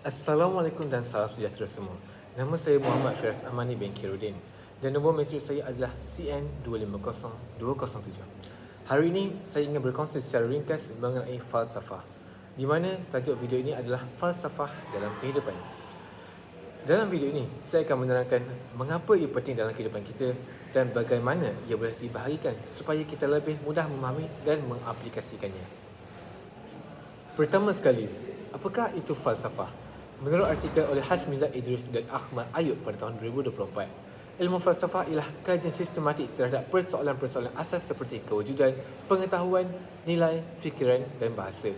Assalamualaikum dan salam sejahtera semua. Nama saya Muhammad Firas Amani bin Kirudin dan nombor mesej saya adalah CN250207. Hari ini saya ingin berkongsi secara ringkas mengenai falsafah. Di mana tajuk video ini adalah falsafah dalam kehidupan. Dalam video ini, saya akan menerangkan mengapa ia penting dalam kehidupan kita dan bagaimana ia boleh dibahagikan supaya kita lebih mudah memahami dan mengaplikasikannya. Pertama sekali, apakah itu falsafah? Menurut artikel oleh Hasmiza Idris dan Ahmad Ayub pada tahun 2024, ilmu falsafah ialah kajian sistematik terhadap persoalan-persoalan asas seperti kewujudan, pengetahuan, nilai, fikiran dan bahasa.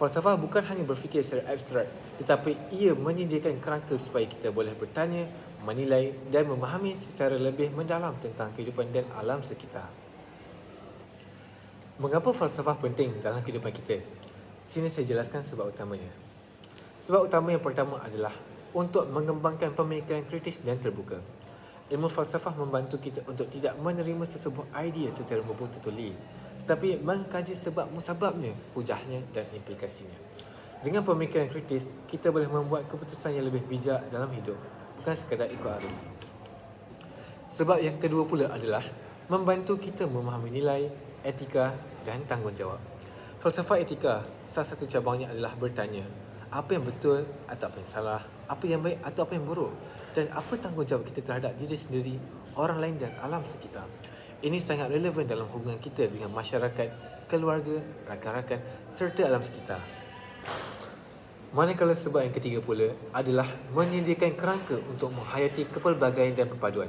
Falsafah bukan hanya berfikir secara abstrak, tetapi ia menyediakan kerangka supaya kita boleh bertanya, menilai dan memahami secara lebih mendalam tentang kehidupan dan alam sekitar. Mengapa falsafah penting dalam kehidupan kita? Sini saya jelaskan sebab utamanya. Sebab utama yang pertama adalah untuk mengembangkan pemikiran kritis dan terbuka. Ilmu falsafah membantu kita untuk tidak menerima sesebuah idea secara membutuh tuli, tetapi mengkaji sebab musababnya, hujahnya dan implikasinya. Dengan pemikiran kritis, kita boleh membuat keputusan yang lebih bijak dalam hidup, bukan sekadar ikut arus. Sebab yang kedua pula adalah membantu kita memahami nilai, etika dan tanggungjawab. Falsafah etika, salah satu cabangnya adalah bertanya, apa yang betul atau apa yang salah, apa yang baik atau apa yang buruk dan apa tanggungjawab kita terhadap diri sendiri, orang lain dan alam sekitar. Ini sangat relevan dalam hubungan kita dengan masyarakat, keluarga, rakan-rakan serta alam sekitar. Manakala sebab yang ketiga pula adalah menyediakan kerangka untuk menghayati kepelbagaian dan perpaduan.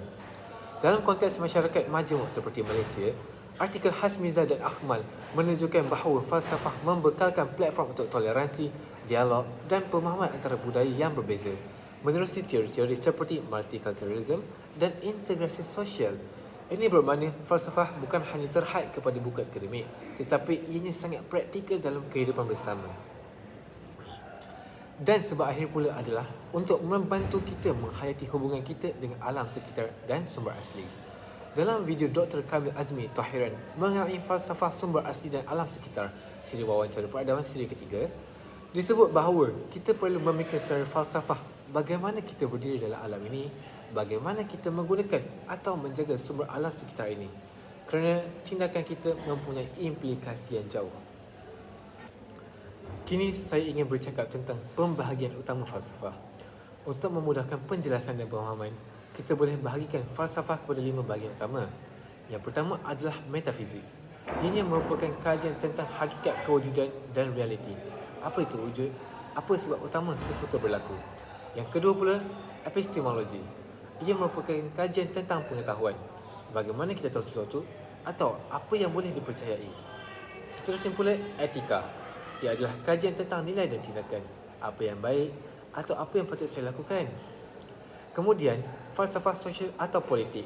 Dalam konteks masyarakat majmuk seperti Malaysia, artikel Hasmiza dan Akmal menunjukkan bahawa falsafah membekalkan platform untuk toleransi, dialog dan pemahaman antara budaya yang berbeza menerusi teori-teori seperti multiculturalism dan integrasi sosial. Ini bermakna falsafah bukan hanya terhad kepada buku akademik tetapi ianya sangat praktikal dalam kehidupan bersama. Dan sebab akhir pula adalah untuk membantu kita menghayati hubungan kita dengan alam sekitar dan sumber asli. Dalam video Dr. Kamil Azmi Tahiran mengenai falsafah sumber asli dan alam sekitar, siri wawancara peradaban siri ketiga, Disebut bahawa kita perlu memikir secara falsafah bagaimana kita berdiri dalam alam ini, bagaimana kita menggunakan atau menjaga sumber alam sekitar ini. Kerana tindakan kita mempunyai implikasi yang jauh. Kini saya ingin bercakap tentang pembahagian utama falsafah. Untuk memudahkan penjelasan dan pemahaman, kita boleh bahagikan falsafah kepada lima bahagian utama. Yang pertama adalah metafizik. Ianya merupakan kajian tentang hakikat kewujudan dan realiti apa itu wujud, apa sebab utama sesuatu berlaku. Yang kedua pula, epistemologi. Ia merupakan kajian tentang pengetahuan. Bagaimana kita tahu sesuatu atau apa yang boleh dipercayai. Seterusnya pula, etika. Ia adalah kajian tentang nilai dan tindakan. Apa yang baik atau apa yang patut saya lakukan. Kemudian, falsafah sosial atau politik.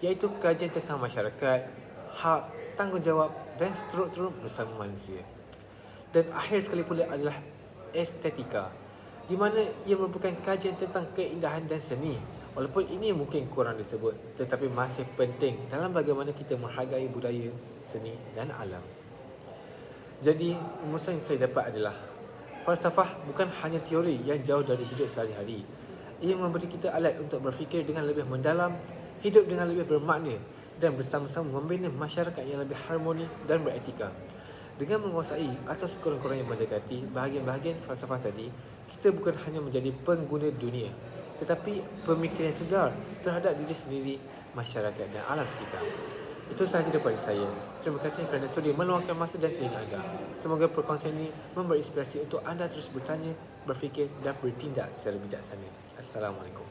Iaitu kajian tentang masyarakat, hak, tanggungjawab dan struktur bersama manusia. Dan akhir sekali pula adalah estetika di mana ia merupakan kajian tentang keindahan dan seni walaupun ini mungkin kurang disebut tetapi masih penting dalam bagaimana kita menghargai budaya, seni dan alam. Jadi, rumusan yang saya dapat adalah falsafah bukan hanya teori yang jauh dari hidup sehari-hari. Ia memberi kita alat untuk berfikir dengan lebih mendalam, hidup dengan lebih bermakna dan bersama-sama membina masyarakat yang lebih harmoni dan beretika. Dengan menguasai atau sekurang-kurangnya mendekati bahagian-bahagian falsafah tadi, kita bukan hanya menjadi pengguna dunia, tetapi pemikiran sedar terhadap diri sendiri, masyarakat dan alam sekitar. Itu sahaja daripada saya. Terima kasih kerana sudi meluangkan masa dan telinga anda. Semoga perkongsian ini memberi inspirasi untuk anda terus bertanya, berfikir dan bertindak secara bijaksana. Assalamualaikum.